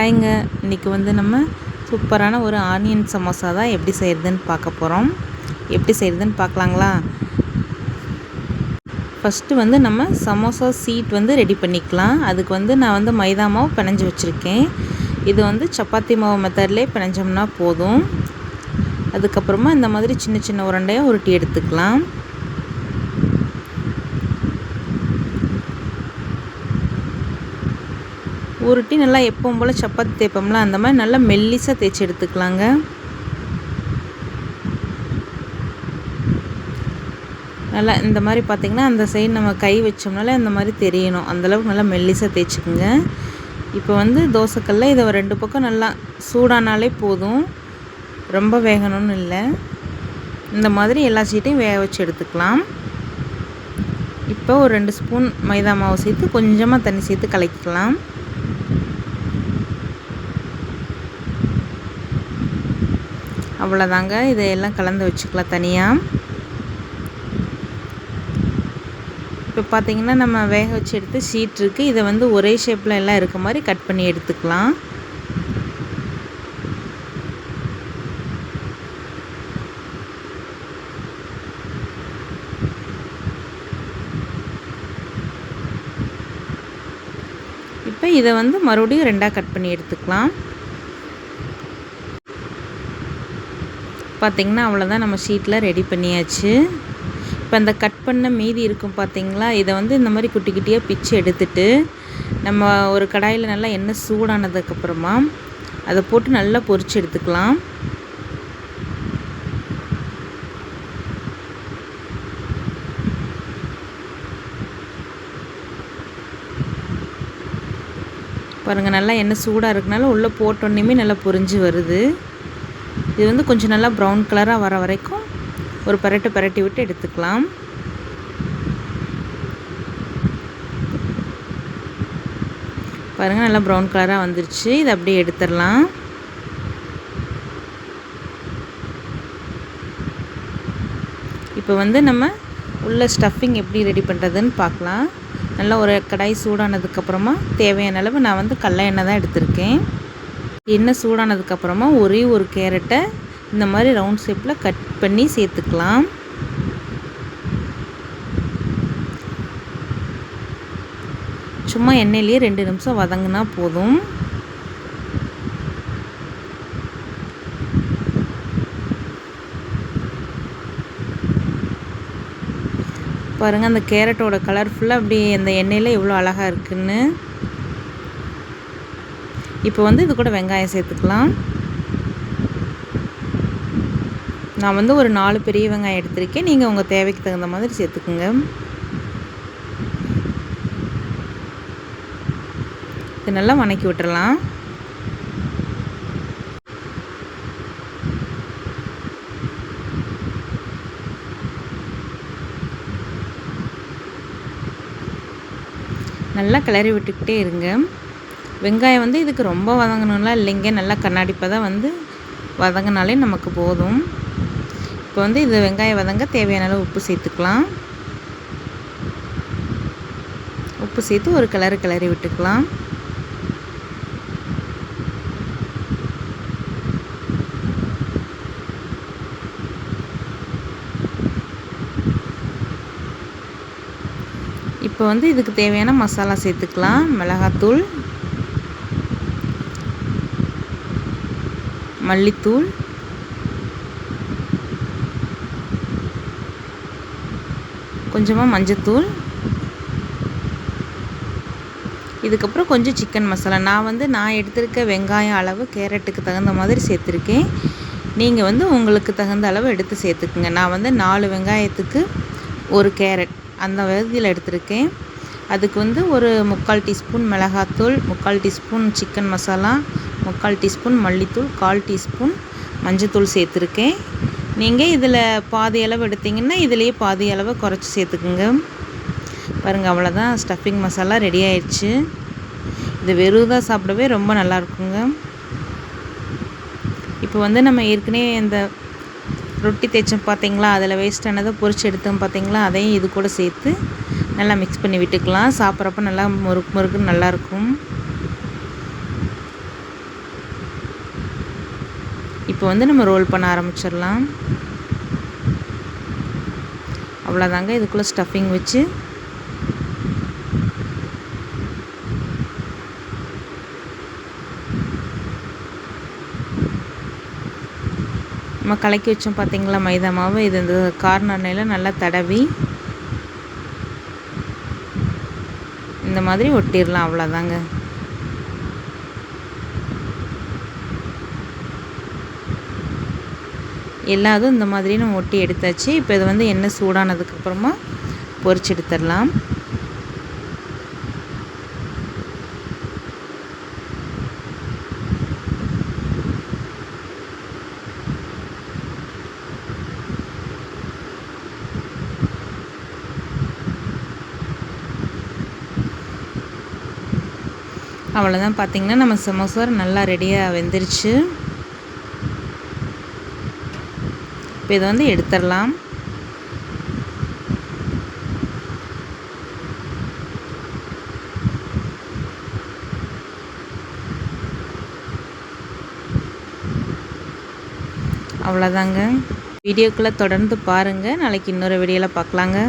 ஹாய்ங்க இன்றைக்கி வந்து நம்ம சூப்பரான ஒரு ஆனியன் சமோசா தான் எப்படி செய்கிறதுன்னு பார்க்க போகிறோம் எப்படி செய்கிறதுன்னு பார்க்கலாங்களா? ஃபஸ்ட்டு வந்து நம்ம சமோசா சீட் வந்து ரெடி பண்ணிக்கலாம். அதுக்கு வந்து நான் வந்து மைதா மாவு பிணைஞ்சு வச்சுருக்கேன். இது வந்து சப்பாத்தி மாவு மெத்தட்லேயே பிணைஞ்சோம்னா போதும். அதுக்கப்புறமா இந்த மாதிரி சின்ன சின்ன உருண்டையாக உருட்டி எடுத்துக்கலாம். உருட்டி நல்லா எப்பவும் போல் சப்பாத்தி தேய்ப்போம்ல அந்த மாதிரி நல்லா மெல்லிசாக தேய்ச்சி எடுத்துக்கலாங்க. நல்லா இந்த மாதிரி பார்த்திங்கன்னா அந்த சைடு நம்ம கை வச்சோம்னாலே அந்த மாதிரி தெரியணும். அந்தளவுக்கு நல்லா மெல்லிசாக தேய்ச்சிக்குங்க. இப்போ வந்து தோசைக்கல்ல இதை ரெண்டு பக்கம் நல்லா சூடானாலே போதும். ரொம்ப வேகணும்னு இல்லை. இந்த மாதிரி எல்லா சீட்டையும் வேக வச்சு எடுத்துக்கலாம். இப்போ ஒரு ரெண்டு ஸ்பூன் மைதா மாவு சேர்த்து கொஞ்சமாக தண்ணி சேர்த்து கலக்கிக்கலாம். அவ்வளோதாங்க இதையெல்லாம் கலந்து வச்சுக்கலாம் தனியாக இப்போ பார்த்திங்கன்னா நம்ம வேக வச்சு எடுத்து ஷீட் இருக்குது இதை வந்து ஒரே ஷேப்பில் எல்லாம் இருக்க மாதிரி கட் பண்ணி எடுத்துக்கலாம். இப்போ இதை வந்து மறுபடியும் ரெண்டாக கட் பண்ணி எடுத்துக்கலாம். பார்த்திங்கன்னா அவ்வளோதான் நம்ம ஷீட்டில் ரெடி பண்ணியாச்சு. இப்போ அந்த கட் பண்ண மீதி இருக்கும் பார்த்திங்களா இதை வந்து இந்த மாதிரி குட்டி குட்டியாக பிச்சு எடுத்துட்டு நம்ம ஒரு கடாயில் நல்லா எண்ணெய் சூடானதுக்கப்புறமா அதை போட்டு நல்லா பொரிச்சு எடுத்துக்கலாம். பாருங்கள் நல்லா எண்ணெய் சூடாக இருக்கனால உள்ளே போட்டோன்னே நல்லா பொரிஞ்சு வருது. இது வந்து கொஞ்சம் நல்லா ப்ரௌன் கலராக வர வரைக்கும் ஒரு பரட்டு பரட்டி விட்டு எடுத்துக்கலாம். பாருங்கள் நல்லா ப்ரௌன் கலராக வந்துருச்சு. இதை அப்படியே எடுத்துடலாம். இப்போ வந்து நம்ம உள்ள ஸ்டஃபிங் எப்படி ரெடி பண்ணுறதுன்னு பார்க்கலாம். நல்லா ஒரு கடாய் சூடானதுக்கப்புறமா தேவையான அளவு நான் வந்து கடல எண்ணெய் தான் எடுத்திருக்கேன். எண்ணெய் சூடானதுக்கப்புறமா ஒரே ஒரு கேரட்டை இந்த மாதிரி ரவுண்ட் ஷேப்பில் கட் பண்ணி சேர்த்துக்கலாம். சும்மா எண்ணெயிலேயே ரெண்டு நிமிஷம் வதங்கினா போதும். பாருங்கள் அந்த கேரட்டோட கலர் ஃபுல்லாக அப்படி அந்த எண்ணெயில் எவ்வளோ அழகாக இருக்குன்னு. இப்போ வந்து இது கூட வெங்காயம் சேர்த்துக்கலாம். நான் வந்து ஒரு நாலு பெரிய வெங்காயம் எடுத்திருக்கேன். நீங்கள் உங்கள் தேவைக்கு தகுந்த மாதிரி சேர்த்துக்குங்க. இது நல்லா வணக்கி விட்டுறலாம். நல்லா கிளறி விட்டுக்கிட்டே இருங்க. வெங்காயம் வந்து இதுக்கு ரொம்ப வதங்கணும்லாம் இல்லைங்க. நல்லா கண்ணாடிப்பை தான் வந்து வதங்கினாலே நமக்கு போதும். இப்போ வந்து இது வெங்காயம் வதங்க தேவையான அளவு உப்பு சேர்த்துக்கலாம். உப்பு சேர்த்து ஒரு கிளறு கிளறி விட்டுக்கலாம். இப்போ வந்து இதுக்கு தேவையான மசாலா சேர்த்துக்கலாம். மிளகாத்தூள் மல்லித்தூள். கொஞ்சமாக மஞ்சத்தூள். இதுக்கப்புறம் கொஞ்சம் சிக்கன் மசாலா நான் வந்து நான் எடுத்திருக்க வெங்காயம் அளவு கேரட்டுக்கு தகுந்த மாதிரி சேர்த்துருக்கேன். நீங்கள் வந்து உங்களுக்கு தகுந்த அளவு எடுத்து சேர்த்துக்குங்க. நான் வந்து நாலு வெங்காயத்துக்கு ஒரு கேரட் அந்த விதத்தில் எடுத்திருக்கேன். அதுக்கு வந்து ஒரு முக்கால் டீஸ்பூன் மிளகாத்தூள் முக்கால் டீஸ்பூன் சிக்கன் மசாலா முக்கால் டீஸ்பூன் மல்லித்தூள் கால் டீஸ்பூன் மஞ்சத்தூள் சேர்த்துருக்கேன். நீங்கள் இதில் பாதி அளவு எடுத்திங்கன்னா இதுலேயே பாதி அளவை குறைச்சி சேர்த்துக்குங்க. பாருங்கள் அவ்வளோதான் ஸ்டஃபிங் மசாலா ரெடி ஆயிடுச்சு. இது வெறுதாக சாப்பிடவே ரொம்ப நல்லாயிருக்குங்க இப்போ வந்து நம்ம ஏற்கனவே இந்த ரொட்டி தேய்ச்சோம் பார்த்தீங்களா? அதில் வேஸ்டானதை பொறிச்சு எடுத்தோம் பார்த்தீங்களா? அதையும் இது கூட சேர்த்து நல்லா மிக்ஸ் பண்ணி விட்டுக்கலாம். சாப்பிட்றப்ப நல்லா முறுக்கு முறுக்குன்னு நல்லாயிருக்கும் இப்போ வந்து நம்ம ரோல் பண்ண ஆரம்பிச்சிடலாம். அவ்வளோதாங்க இதுக்குள்ளே ஸ்டஃபிங் வச்சு. நம்ம கலக்கி வச்சோம் பார்த்தீங்களா மைதா மாவு. இது இந்த கார்னர்னையில் நல்லா தடவி இந்த மாதிரி ஒட்டிடலாம். அவ்வளோதாங்க எல்லாதும் இந்த மாதிரி நம்ம ஒட்டி எடுத்தாச்சு. இப்போ இது வந்து எண்ணெய் சூடானதுக்கப்புறமா பொரிச்சு எடுத்துடலாம். அவ்வளோதான் பார்த்திங்கன்னா நம்ம சமோசா நல்லா ரெடியாக வெந்துருச்சு. இப்போ இதை வந்து எடுத்துடலாம். அவ்வளோதாங்க. வீடியோக்குள்ளே தொடர்ந்து பாருங்கள் நாளைக்கு இன்னொரு வீடியோவில் பார்க்கலாங்க.